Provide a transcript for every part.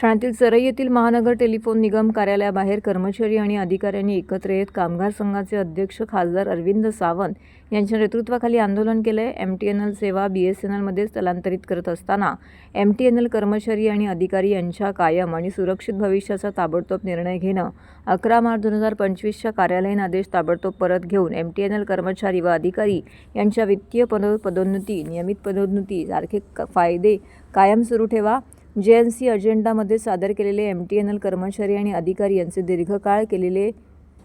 ठाण्यातील सरई येथील महानगर टेलिफोन निगम कार्यालयाबाहेर कर्मचारी आणि अधिकाऱ्यांनी एकत्र येत कामगार संघाचे अध्यक्ष खासदार अरविंद सावंत यांच्या नेतृत्वाखाली आंदोलन केलंय. एम टी एन एल सेवा बी एस एन एलमध्ये स्थलांतरित करत असताना एम टी एन एल कर्मचारी आणि अधिकारी यांच्या कायम आणि सुरक्षित भविष्याचा ताबडतोब निर्णय घेणं. अकरा मार्च दोन हजार पंचवीसच्या कार्यालयीन आदेश ताबडतोब परत घेऊन एम टी एन एल कर्मचारी व अधिकारी यांच्या वित्तीय पदो पदोन्नती नियमित पदोन्नती सारखे क- फायदे कायम सुरू ठेवा. जे एन सी अजेंडामध्ये सादर केलेले एम टी एन एल कर्मचारी आणि अधिकारी यांचे दीर्घकाळ केलेले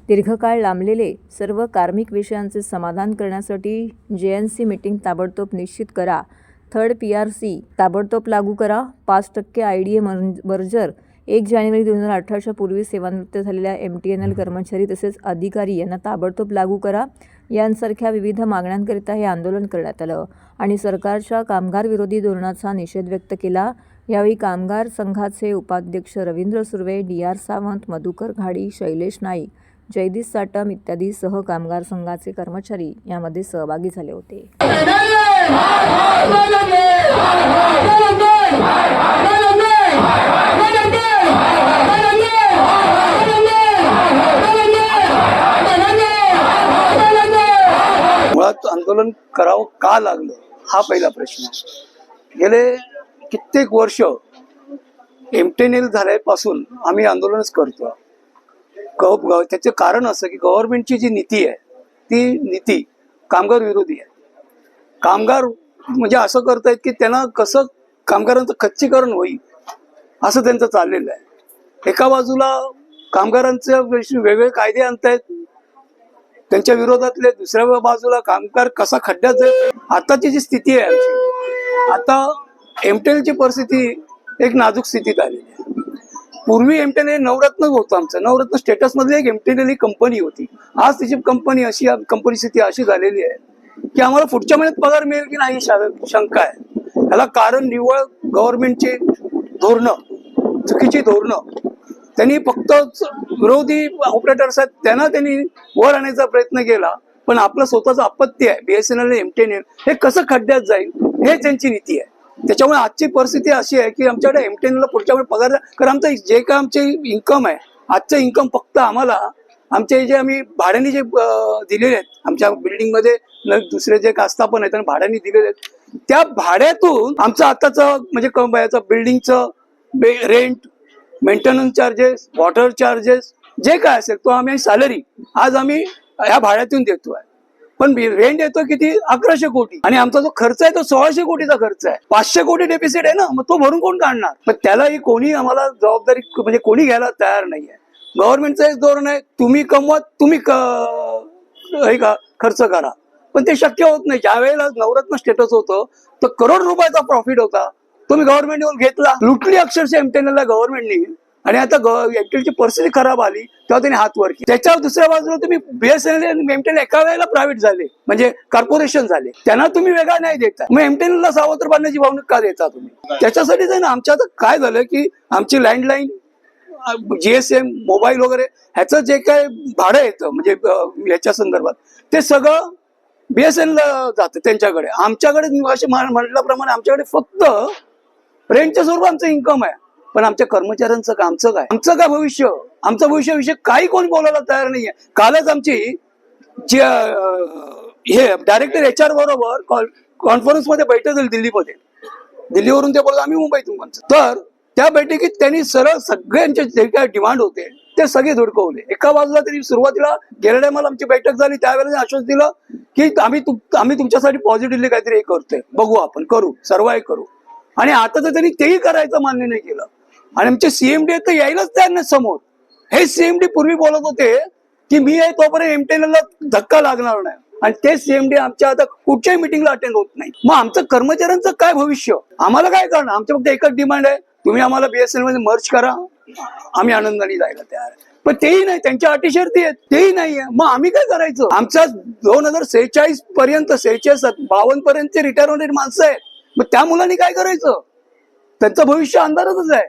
दीर्घकाळ लांबलेले सर्व कार्मिक विषयांचे समाधान करण्यासाठी जे एन सी मीटिंग ताबडतोब निश्चित करा. थर्ड पी आर सी ताबडतोब लागू करा. पाच टक्के आय डी ए मर्जर. एक जानेवारी दोन हजार अठराच्या पूर्वी सेवानिवृत्त झालेल्या एम टी एन एल कर्मचारी तसेच अधिकारी यांना ताबडतोब लागू करा. यांसारख्या विविध मागण्यांकरिता हे आंदोलन करण्यात आलं आणि सरकारच्या कामगार विरोधी धोरणाचा निषेध व्यक्त केला यावेळी कामगार संघाचे उपाध्यक्ष रवींद्र सुर्वे डी आर सावंत मधुकर घाडी शैलेश नाईक जयदीस साटम इत्यादी सह कामगार संघाचे कर्मचारी यामध्ये सहभागी झाले होते मुळात आंदोलन करावं का लागलं? हा पहिला प्रश्न गेले कित्येक वर्ष एमटेनेल झाल्यापासून आम्ही आंदोलनच करतो. गव गव- त्याचे कारण असं की गव्हर्नमेंटची जी नीती आहे ती नीती कामगार विरोधी आहे. कामगार म्हणजे असं करतायत की त्यांना कसं कामगारांचं खच्चीकरण होईल असं त्यांचं चाललेलं आहे. एका बाजूला कामगारांचे वेगवेगळे कायदे आणतायत त्यांच्या विरोधातले दुसऱ्या बाजूला कामगार कसा खड्ड्यात जाईल? आताची जी स्थिती आहे आमची, आता एमटेलची परिस्थिती एक नाजूक स्थितीत आलेली आहे. पूर्वी एमटेल हे नवरत्न होतं आमचं. नवरत्न स्टेटस मधली एक एमटेल ही कंपनी होती. आज तिची कंपनी अशी कंपनी स्थिती अशी झालेली आहे की आम्हाला पुढच्या महिन्यात पगार मिळेल की नाही शंका आहे. याला कारण निव्वळ गव्हर्नमेंटचे धोरणं चुकीची धोरणं त्यांनी फक्त विरोधी ऑपरेटर्स आहेत त्यांना त्यांनी वर आणण्याचा प्रयत्न केला. पण आपलं स्वतःचं अपत्य आहे. बीएसएनएल एमटीएनएल हे कसं खड्ड्यात जाईल हे त्यांची नीती आहे. त्याच्यामुळे आजची परिस्थिती अशी आहे की आमच्याकडे एमटीएनएलला पुढच्या वेळी पगार कारण आमचं जे काय आमचे इन्कम आहे आजचं इन्कम फक्त आम्हाला आमचे जे आम्ही भाड्याने जे दिलेले आहेत आमच्या बिल्डिंगमध्ये दुसरे जे आस्थापन आहेत आणि भाड्याने दिलेले आहेत. त्या भाड्यातून आमचं आताचं म्हणजे क- याचं बिल्डिंगचं rent maintenance charges water charges जे काय असेल तो आम्ही सॅलरी आज आम्ही ह्या भाड्यातून देतोय. पण रेंट येतो किती? अकराशे कोटी. आणि आमचा जो खर्च आहे तो सोळाशे कोटीचा खर्च आहे. पाचशे कोटी डेफिसिट आहे ना मग तो भरून कोण काढणार? पण त्यालाही कोणी आम्हाला जबाबदारी म्हणजे कोणी घ्यायला तयार नाहीये. गव्हर्नमेंटचं एक धोरण आहे तुम्ही कमवा तुम्ही हे का खर्च करा. पण ते शक्य होत नाही. ज्या वेळेला नवरत्न स्टेटस होतं तर करोड रुपयाचा प्रॉफिट होता. तुम्ही गव्हर्नमेंट येऊन घेतला. लुटली अक्षरशः एमटीएनएलला गव्हर्नमेंटने आणि आता एमटेलची परिस्थिती खराब आली तेव्हा त्यांनी हात वर केले. त्याच्यावर दुसऱ्या बाजूला तुम्ही बीएसएनएल आणि एका वेळेला प्रायव्हेट झाले. म्हणजे कॉर्पोरेशन झाले. त्यांना तुम्ही वेगळा नाही देता. मग एमटीएनएलला सावत्र बांधण्याची भावना का देता तुम्ही? त्याच्यासाठीच आहे ना आमच्या आता काय झालं की आमची लँडलाईन जीएसएम मोबाईल वगैरे ह्याचं जे काय भाडं येतं म्हणजे याच्या संदर्भात ते सगळं बीएसएनला जातं त्यांच्याकडे. आमच्याकडे मी असे म्हटल्याप्रमाणे आमच्याकडे फक्त रेंटच्या स्वरूपात आमचं इन्कम आहे. पण आमच्या कर्मचाऱ्यांचं का? आमचं काय? आमचं काय भविष्य? आमचं भविष्याविषयी काही कोणी बोलायला तयार नाहीये. कालच आमची जे हे डायरेक्टर एच आर बरोबर कॉन्फरन्समध्ये बैठक झाली दिल्लीमध्ये. दिल्लीवरून ते बोलत आम्ही मुंबईतून म्हणतो तर त्या बैठकीत त्यांनी सरळ सगळ्यांचे जे काय डिमांड होते ते सगळे धुडकवले. एका बाजूला त्यांनी सुरुवातीला गेल्या टायमाला आमची बैठक झाली त्यावेळेला आश्वास दिलं की आम्ही आम्ही तुमच्यासाठी पॉझिटिव्हली काहीतरी हे करतोय. बघू आपण करू सर्वाय करू. आणि आता तर त्यांनी तेही करायचं मान्य नाही केलं. आणि आमचे सीएमडी तर यायलाच त्यांना समोर. हे सीएमडी पूर्वी बोलत होते की मी आहे तोपर्यंत एमटेनला धक्का लागणार नाही. आणि ते सीएमडी आमच्या आता कुठच्याही मिटिंगला अटेंड होत नाही. मग आमचं कर्मचाऱ्यांचं काय भविष्य? आम्हाला काय करणार? आमच्या फक्त एकच डिमांड आहे. तुम्ही आम्हाला बीएसएनएलमध्ये मर्च करा. आम्ही आनंदाने जायला तयार आहे. पण तेही नाही. त्यांच्या अटी शर्ती आहेत. तेही नाहीये मग आम्ही काय करायचं? आमच्या दोन हजार सेहेचाळीस पर्यंत सेहेचाळीस बावन्न पर्यंतचे रिटायरमेंट माणसं आहेत. मग त्या मुलांनी काय करायचं? त्यांचं भविष्य अंधारातच आहे.